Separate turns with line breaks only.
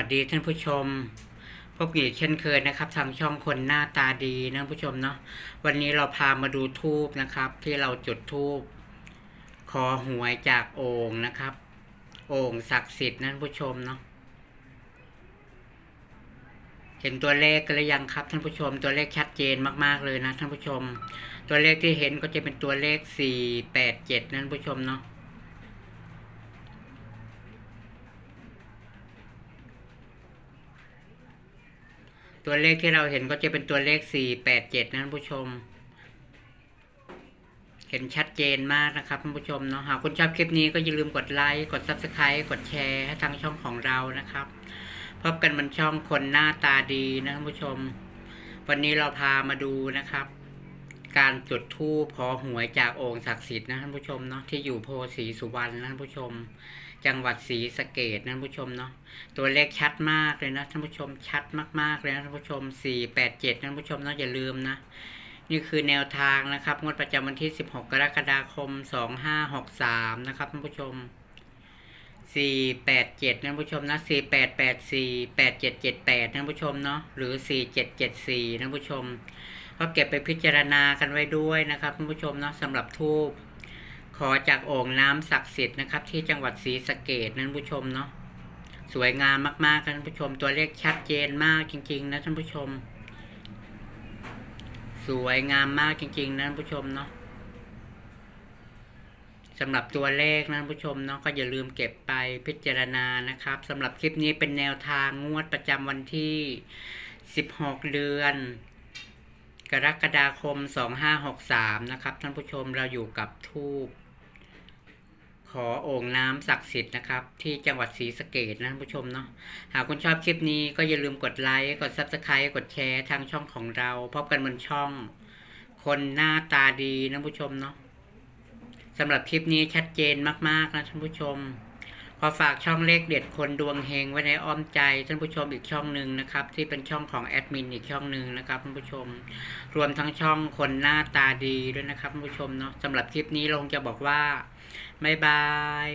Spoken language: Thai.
วัสดีท่านผู้ชม พบกันอีกเช่นเคยนะครับ ทางช่องคนหน้าตาดีนะท่นผู้ชมเนาะวันนี้เราพามาดูทูบนะครับ ที่เราจุดทูบขอหวยจากโอ่งนะครับ โอ่งศักดิ์สิทธิ์นะท่นผู้ชมเนาะเห็นตัวเลขกันหรือยังครับ ท่านผู้ชม ตัวเลขชัดเจนมาก ๆเลยนะท่านผู้ชม ตัวเลขที่เห็นก็จะเป็นตัวเลขสี่แปดเจ็ดนะท่นผู้ชมเนาะ ตัวเลขที่เราเห็นก็จะเป็นตัวเลขสี่แปดเจ็ดนะท่านผู้ชม เห็นชัดเจนมากนะครับท่านผู้ชมเนาะหากคุณชอบคลิปนี้ก็อย่าลืมกดไลค์กด subscribe กดแชร์ให้ทางช่องของเรานะครับ พบกันบนช่องคนหน้าตาดีนะท่านผู้ชม วันนี้เราพามาดูนะครับ การจุดธูปขอหวยจากโอ่งศักดิ์สิทธิ์นะท่านผู้ชมเนาะที่อยู่โพสีสุวรรณนะท่านผู้ชม จังหวัดศรีสะเกดนะท่านผู้ชมเนาะตัวเลขชัดมากเลยนะท่านผู้ชมชัดมากๆเลยนะท่านผู้ชมสี่แปดเจ็ดท่านผู้ชมเนาะอย่าลืมนะนี่คือแนวทางนะครับงวดประจำวันที่สิบหกกรกฎาคมสองห้าหกสามนะครับท่านผู้ชม สี่แปดเจ็ดท่นผู้ชมนะสี่แปดแปดสี่แปดเจ็ดเจ็ดแปดท่นผู้ชมเนาะหรือสี่เจ็ดเจ็ดสี่ท่นผู้ชมก็เก็บไปพิจารณากันไว้ด้วยนะครับท่านผู้ชมเนาะสำหรับทูบขอจากโอ่งน้ำศักดิ์สิทธิ์นะครับ ที่จังหวัดศรีสะเกดนะท่นผู้ชมเนาะสวยงามมากๆครับท่านผู้ชม ตัวเลขชัดเจนมากจริง ๆ นะท่านผู้ชม สวยงามมากจริง ๆนะท่านผู้ชมเนาะ สำหรับตัวเลขนะท่านผู้ชมเนาะก็อย่าลืมเก็บไปพิจารณานะครับสำหรับคลิปนี้เป็นแนวทางงวดประจำวันที่ 16 เดือน กรกฎาคม 2563 นะครับท่านผู้ชมเราอยู่กับทูบขอโอ่งน้ำศักดิ์สิทธิ์นะครับ ที่จังหวัดศรีสะเกดนะท่านผู้ชมเนาะหากคุณชอบคลิปนี้ก็อย่าลืมกดไลค์กด subscribe กดแชร์ทางช่องของเรา พบกันบนช่อง คนหน้าตาดีนะผู้ชมเนาะ สำหรับคลิปนี้ชัดเจนมากๆนะท่านผู้ชม ขอฝากช่องเลขเด็ดคนดวงเฮงไว้ในอ้อมใจท่านผู้ชมอีกช่องหนึ่งนะครับ ที่เป็นช่องของแอดมินอีกช่องหนึ่งนะครับท่านผู้ชม รวมทั้งช่องคนหน้าตาดีด้วยนะครับท่านผู้ชมเนาะสำหรับคลิปนี้ลงจะบอกว่าบ๊ายบาย